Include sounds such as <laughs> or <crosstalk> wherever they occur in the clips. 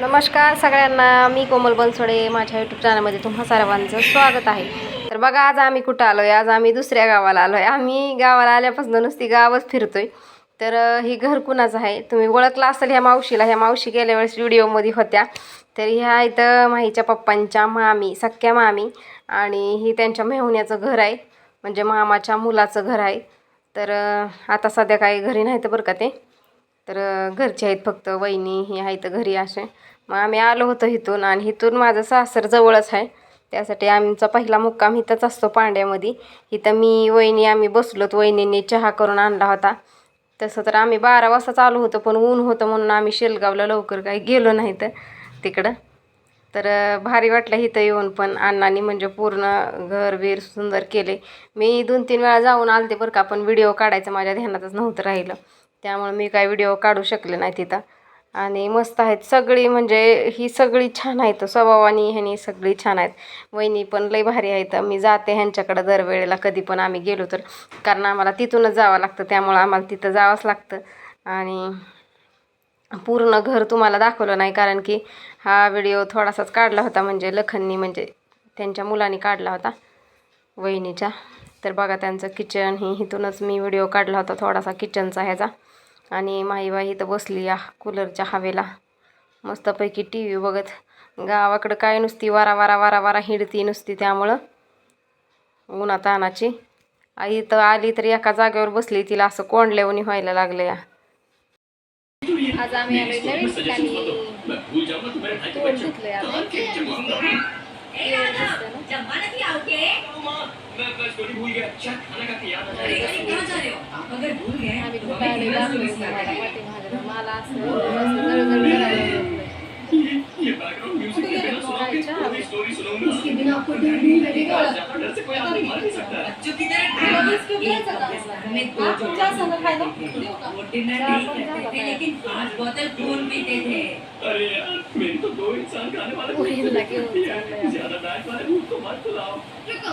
नमस्कार सगळ्यांना मी कोमल बनसोडे माझ्या यूट्यूब चॅनलमध्ये तुम्हा सर्वांचं स्वागत आहे. तर बघा आज आम्ही कुठं आलो आहे आज आम्ही दुसऱ्या गावाला आलो आहे आम्ही गावाला आल्यापासून नुसती गावच फिरतोय. तर हे ही घर कुणाचं आहे? तुम्ही ओळखला असेल ह्या मावशीला. ह्या मावशी गेल्या वेळेस व्हिडिओमध्ये होत्या. तर ह्या इथं माहीच्या पप्पांच्या मामी सख्या मामी आणि ही त्यांच्या मेहुण्याचं घर आहे. म्हणजे मामाच्या मुलाचं घर आहे. तर आता सध्या काही घरी नाही तर बरं का ते. तर घरचे आहेत फक्त वहिनी ही आहेत घरी असे. मग आम्ही आलो होतो इथून आणि इथून माझं सासर जवळच आहे. त्यासाठी आमचा पहिला मुक्काम इथंच असतो पांड्यामध्ये. इथं मी वहिनी आम्ही बसलोत वहिनींनी चहा करून आणला होता. तसं तर आम्ही बारा वाजता चालू होतो पण ऊन होतं म्हणून आम्ही शेलगावला लवकर काही गेलो नाही तर तिकडं. तर भारी वाटलं इथं येऊन पण. अण्णांनी म्हणजे पूर्ण घर बीर सुंदर केले. मी दोन तीन वेळा जाऊन आलते बरं का पण व्हिडिओ काढायचं माझ्या ध्यानातच नव्हतं राहिलं. त्यामुळे मी काय व्हिडिओ काढू शकले नाही तिथं. आणि मस्त आहेत सगळी म्हणजे ही सगळी छान आहेत. स्वभावानी ह्यानी सगळी छान आहेत. वहिनी पण लई भारी आहेत. मी जाते ह्यांच्याकडं दरवेळेला कधी पण आम्ही गेलो तर. कारण आम्हाला तिथूनच जावं लागतं त्यामुळं आम्हाला तिथं जावंच लागतं. आणि पूर्ण घर तुम्हाला दाखवलं नाही कारण की हा व्हिडिओ थोडासाच काढला होता. म्हणजे लखननी म्हणजे त्यांच्या मुलांनी काढला होता वहिनीच्या. तर बघा त्यांचं किचन ही इथूनच मी व्हिडिओ काढला होता थोडासा किचनचा ह्याचा. आणि माईबाई इथं बसली या कूलरच्या हवेला. मस्तपैकी टी व्ही बघत. गावाकडं काय नुसती वारा वारा वारा वारा हिंडती नुसती त्यामुळं. उन्हातानाची आई तर आली तर एका जागेवर बसली तिला असं कोंडल्यावणी व्हायला लागलं या आज आम्ही आलोय नवीन ठिकाणी. तोंड मैं अपना स्टोरी भूल गया। शायद खाना खा के याद आ जाएगा। अरे कहाँ जा रहे हो? आप अगर भूल गए तो, तो हमें कितना सुन सकते हैं माला से उधर उधर कर रहे हैं। ये बैकग्राउंड म्यूज़िक के बिना सुना के पूरी स्टोरी सुनाऊँगा। इसके बिना आपको डर नहीं लगेगा। डर से कोई आदमी मर नहीं सकता। बच्चों की तरह इसको क्या चला? हमें तो क्या समय खाए ना वो डिनर नहीं करते थे लेकिन पाँच बोतल खून पीते थे अरे यार मेरे तो दो इंसान खाने वाले पूरे लगे होते हैं। ज़्यादा डाइट वाले भूख को तो मत खिलाओ रुको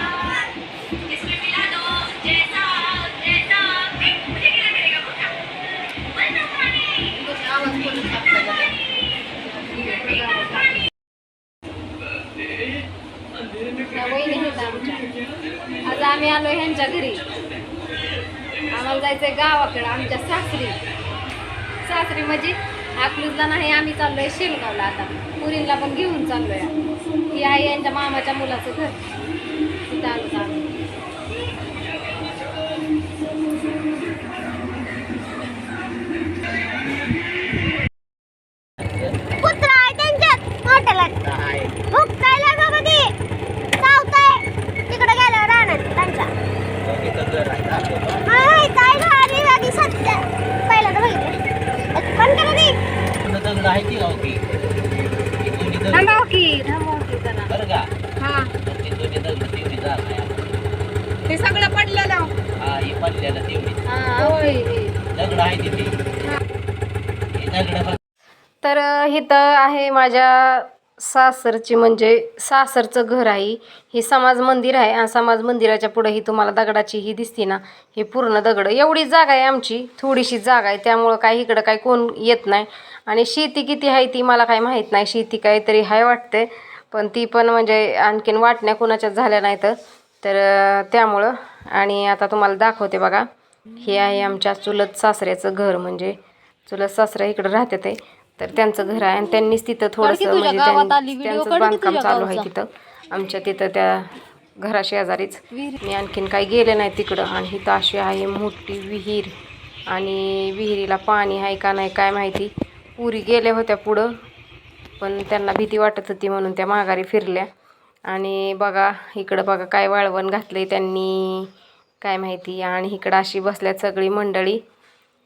आम्ही आलो ह्यांच्या घरी. आम्हाला जायचंय गावाकडं आमच्या सासरी. सासरी म्हणजे अकलूजला नाही आम्ही चाललोय शेलगावला आता. पुरीला पण घेऊन चाललोय. ही आई यांच्या मामाच्या मुलाचं घर. तिथं आलो आम्ही. थांबाव की थांबाव की जरा. हा. ते सगळं पडलेलं. हा होय तर अ, इथं आहे माझ्या सासरची म्हणजे सासरचं घर आहे. ही समाज मंदिर आहे आणि समाज मंदिराच्या पुढे ही तुम्हाला दगडाची ही दिसते ना ही पूर्ण दगड. एवढी जागा आहे आमची थोडीशी जागा आहे. त्यामुळं काय इकडं काय कोण येत नाही. आणि शेती किती आहे ती मला काय माहीत नाही. शेती काहीतरी आहे वाटते. पण ती पण म्हणजे आणखीन वाटण्या कोणाच्याच झाल्या नाहीत. तर त्यामुळं. आणि आता तुम्हाला दाखवते बघा. हे आहे आमच्या चुलत सासऱ्याचं घर म्हणजे. चुलत सासरा इकडं राहते ते. तर त्यांचं घर आहे. आणि त्यांनीच तिथं थोडंसं म्हणजे गावात त्यां- आली video, त्यांचंच काढ की बांधकाम चालू आहे. तिथं. आमच्या तिथं त्या घराशेजारीच. मी आणखीन काही गेले नाही तिकडं. आणि इथं अशी आहे मोठी विहीर. आणि विहिरीला पाणी आहे का नाही काय माहिती. पुरी गेल्या होत्या पुढं पण त्यांना भीती वाटत होती म्हणून त्या माघारी फिरल्या. आणि बघा इकडं बघा काय वाळवण घातलंय त्यांनी काय माहिती. आणि इकडं अशी बसल्यात सगळी मंडळी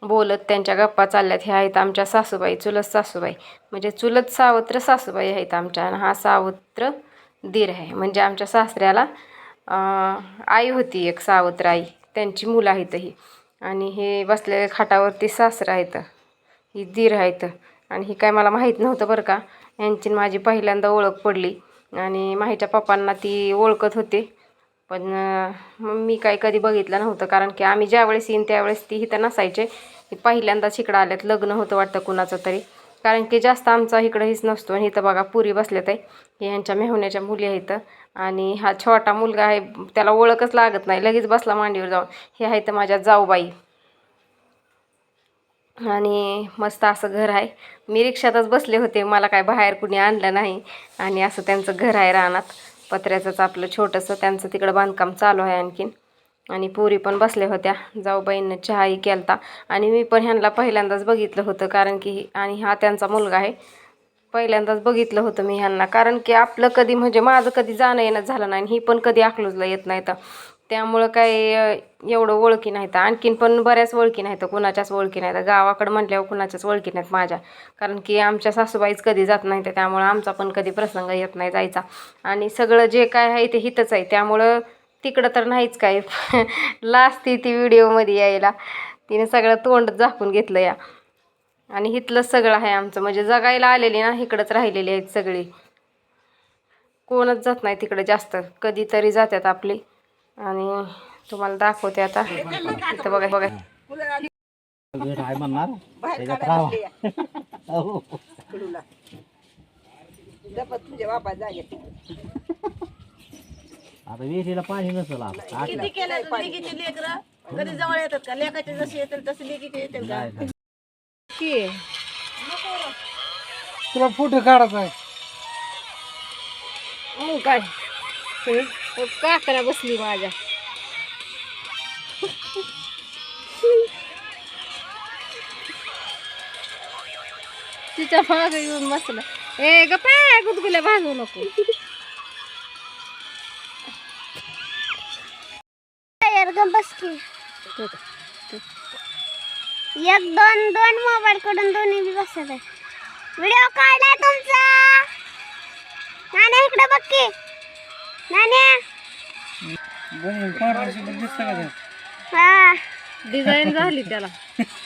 बोलत त्यांच्या गप्पा चालल्यात. ह्या आहेत आमच्या सासूबाई चुलत सासूबाई. म्हणजे चुलत सावत्र सासूबाई आहेत आमच्या आणि हा सावत्र दीर आहे. म्हणजे आमच्या सासऱ्याला आई होती एक सावत्र आई. त्यांची मुलं आहेत ही. आणि हे बसलेले खाटावरती सासरं आहेत. ही दीर आहेत. आणि ही काय मला माहीत नव्हतं बरं का. यांची माझी पहिल्यांदा ओळख पडली. आणि माहीच्या पप्पांना ती ओळखत होते. पण मी काय कधी बघितलं नव्हतं. कारण की आम्ही ज्यावेळेस येईन त्यावेळेस ती इथं नसायचे. पहिल्यांदाच इकडं आल्यात. लग्न होतं वाटतं कुणाचं तरी. कारण की जास्त आमचा इकडं हीच नसतो. आणि इथं बघा पुरी बसल्यात आहे. हे ह्यांच्या मेहुण्याच्या मुली आहेत. आणि हा छोटा मुलगा आहे. त्याला ओळखच लागत नाही. लगेच बसला मांडीवर जाऊन. हे आहे तर माझ्या जाऊबाई. आणि मस्त असं घर आहे. मी रिक्षातच बसले होते. मला काय बाहेर कुणी आणलं नाही. आणि असं त्यांचं घर आहे रानात. पत्र्याचंच आपलं छोटंसं. त्यांचं तिकडं बांधकाम चालू आहे आणखीन. आणि पुरी पण बसल्या होत्या. जाऊबाईंनं चहाही केलता. आणि मी पण ह्यांना पहिल्यांदाच बघितलं होतं. कारण की आणि हा त्यांचा मुलगा आहे. पहिल्यांदाच बघितलं होतं मी ह्यांना. कारण की आपलं कधी म्हणजे माझं कधी जाणं येणं झालं नाही. आणि ही पण कधी आखलूजला येत नाही तर. त्यामुळं काय एवढं ओळखी नाही तर आणखीन पण बऱ्याच ओळखी नाही तर कुणाच्याच ओळखी नाही तर गावाकडं म्हटल्यावर कुणाच्याच ओळखी नाहीत माझ्या. कारण की आमच्या सासूबाईच कधी जात नाही तर त्यामुळं आमचा पण कधी प्रसंग येत नाही जायचा. आणि सगळं जे काय आहे ते हितच आहे. त्यामुळं तिकडं तर नाहीच काय लास्ट <laughs> ती व्हिडिओमध्ये यायला. तिने सगळं तोंड झाकून घेतलं या. आणि इथलं सगळं आहे आमचं. म्हणजे जगायला आलेली ना इकडंच राहिलेली आहेत सगळी. कोणच जात नाही तिकडं जास्त. कधीतरी जातात आपली. आणि तुम्हाला दाखवते आता इथं बघा बघा. आता विहिरीला पाणी नसेल किती केलं लेकीचे लेकरं कधी जवळ येतात का लेकाचे जसे येतील तसे लेकीचे येतील का. तुला फोटो काढायचा आहे काय काकरा बसली माझ्या. तिच्या मागं येऊन बसला. ए गप्पा गुदगुल्या भाजू नको. यार गं बस की. एक दोन दोन मोबाईल कडून दोन्ही बी बसत आहे व्हिडिओ काढलाय तुमचा? नाण्या इकडे बघ की. डिझाईन झाली त्याला. <laughs>